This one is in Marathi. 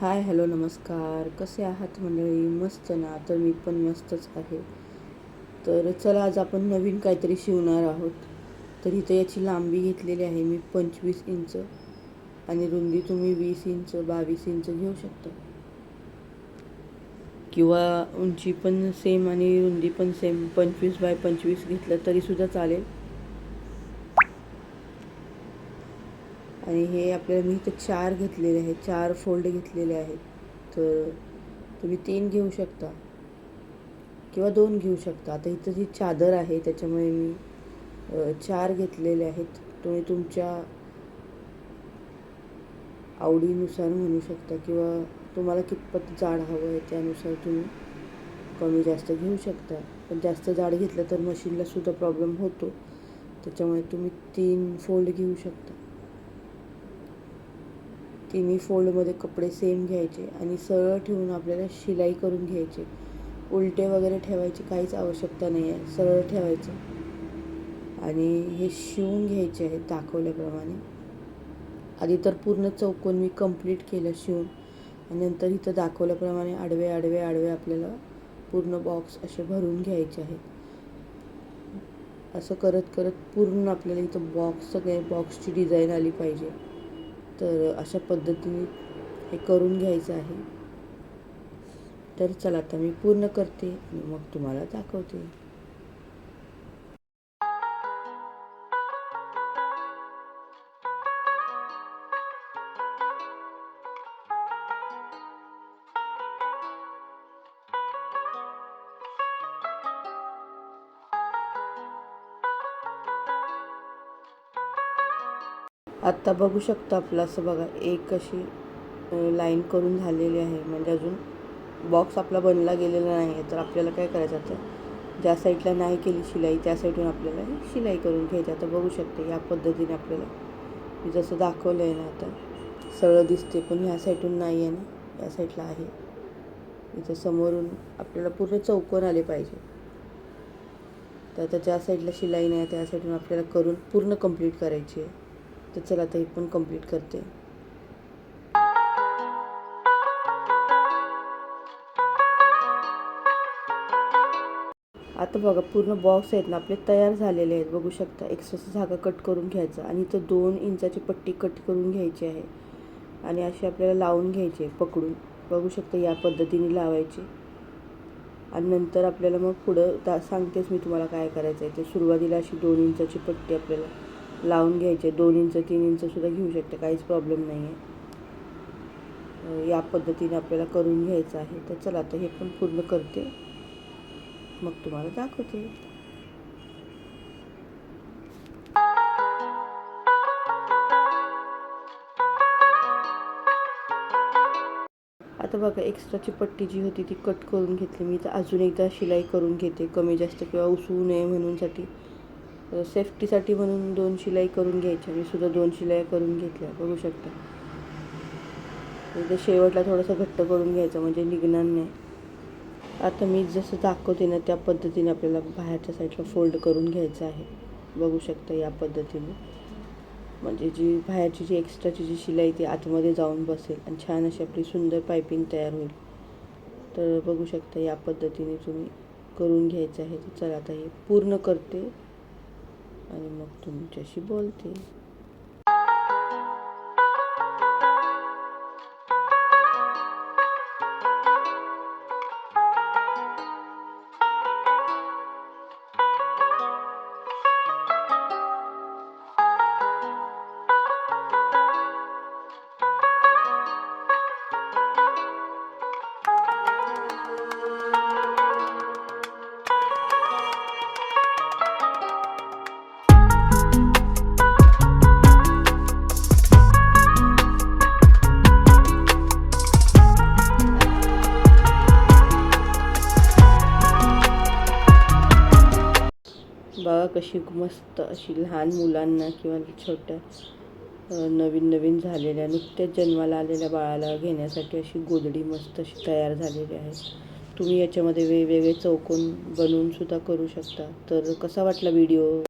हाय हॅलो नमस्कार. कसे आहात मंडळी? मस्त ना? तर मी पण मस्तच आहे. तर चला आज आपण नवीन काहीतरी शिवणार आहोत. तर इथं याची लांबी घेतलेली आहे मी पंचवीस इंच आणि रुंदी तुम्ही वीस इंच बावीस इंच घेऊ शकता. किंवा उंची पण सेम आणि रुंदी पण सेम पंचवीस बाय पंचवीस घेतलं तरीसुद्धा चालेल. आणि हे आपल्याला मी इथं चार घेतलेले आहेत चार फोल्ड घेतलेले आहेत. तर तुम्ही तीन घेऊ शकता किंवा दोन घेऊ शकता. आता इथं जी चादर आहे त्याच्यामुळे मी चार घेतलेले आहेत. तुम्ही तुमच्या आवडीनुसार म्हणू शकता किंवा तुम्हाला कितपत जाड हवं आहे त्यानुसार तुम्ही कमी जास्त घेऊ शकता. पण जास्त जाड घेतलं तर मशीनला सुद्धा प्रॉब्लेम होतो. त्याच्यामुळे तुम्ही तीन फोल्ड घेऊ शकता. तिन्ही फोल्डमध्ये कपडे सेम घ्यायचे आणि सरळ ठेवून आपल्याला शिलाई करून घ्यायचे. उलटे वगैरे ठेवायची काहीच आवश्यकता नाही आहे सरळ ठेवायचं. आणि हे शिवून घ्यायचे आहेत दाखवल्याप्रमाणे. आधी तर पूर्ण चौकोन मी कंप्लीट केलं शिवून. आणि नंतर इथं दाखवल्याप्रमाणे आडवे आडवे आडवे आपल्याला पूर्ण बॉक्स असे भरून घ्यायचे आहेत. असं करत करत पूर्ण आपल्याला इथं बॉक्स सगळे बॉक्सची डिझाईन आली पाहिजे. तर अशा पद्धतीने हे करून घ्यायचं आहे. तर चला आता मी पूर्ण करते आणि मग तुम्हाला दाखवते. आत्ता बघू शकता आपलं असं बघा एक अशी लाईन करून झालेली आहे. म्हणजे अजून बॉक्स आपला बनला गेलेला नाही आहे तर आपल्याला काय करायचं आता? ज्या साईडला नाही केली शिलाई त्या साईडून आपल्याला शिलाई करून घ्यायची. आता बघू शकते या पद्धतीने आपल्याला. मी जसं दाखवलं आहे ना आता सरळ दिसते पण ह्या साईडून नाही आहे ना? या साईडला आहे. इथं समोरून आपल्याला पूर्ण चौकोन आले पाहिजे. तर आता ज्या साईडला शिलाई नाही त्या साईडून आपल्याला करून पूर्ण कंप्लीट करायची आहे. तर चला आता हे पण कंप्लीट करते. आता बघा पूर्ण बॉक्स आहेत ना आपले तयार झालेले आहेत. बघू शकता एक्स्ट्राचा धागा कट करून घ्यायचा आणि इथं दोन इंचाची पट्टी कट करून घ्यायची आहे. आणि अशी आपल्याला लावून घ्यायची आहे पकडून. बघू शकता या पद्धतीने लावायची. आणि नंतर आपल्याला मग पुढं दा सांगतेच मी तुम्हाला काय करायचं आहे ते सुरुवातीला अशी दोन इंचाची पट्टी आपल्याला लावून घ्यायचे. दोन इंच तीन इंचसुद्धा घेऊ शकते. काहीच प्रॉब्लेम नाही आहे या पद्धतीने आपल्याला करून घ्यायचं आहे. तर चला आता हे पण पूर्ण करते. मग तुम्हाला दाखवते. आता बघा एक्स्ट्राची पट्टी जी होती ती कट करून घेतली. मी तर अजून एकदा शिलाई करून घेते. कमी जास्त किंवा उसवू नये म्हणूनसाठी. सेफ्टीसाठी म्हणून दोन शिलाई करून घ्यायच्या. मी सुद्धा दोन शिलाई करून घेतल्या. बघू शकता. एकदा शेवटला थोडंसं घट्ट करून घ्यायचं म्हणजे निघणार नाही. आता मी जसं दाखवते ना त्या पद्धतीने आपल्याला बाहेरच्या साईडला फोल्ड करून घ्यायचं आहे. बघू शकता या पद्धतीने. म्हणजे जी बाहेरची जी एक्स्ट्राची जी शिलाई ती आतमध्ये जाऊन बसेल आणि छान अशी आपली सुंदर पायपिंग तयार होईल. तर बघू शकता या पद्धतीने तुम्ही करून घ्यायचं आहे तर चला आता हे पूर्ण करते. आणि मग तुमच्याशी बोलते. बघा कशी मस्त अशी लहान मुलांना किंवा छोट्या नवीन नवीन झालेल्या नुकत्याच जन्माला आलेल्या बाळाला घेण्यासाठी अशी गोदडी मस्त अशी तयार झालेली आहे. तुम्ही याच्यामध्ये वेगवेगळे चौकोन बनवून सुद्धा करू शकता. तर कसा वाटला व्हिडिओ?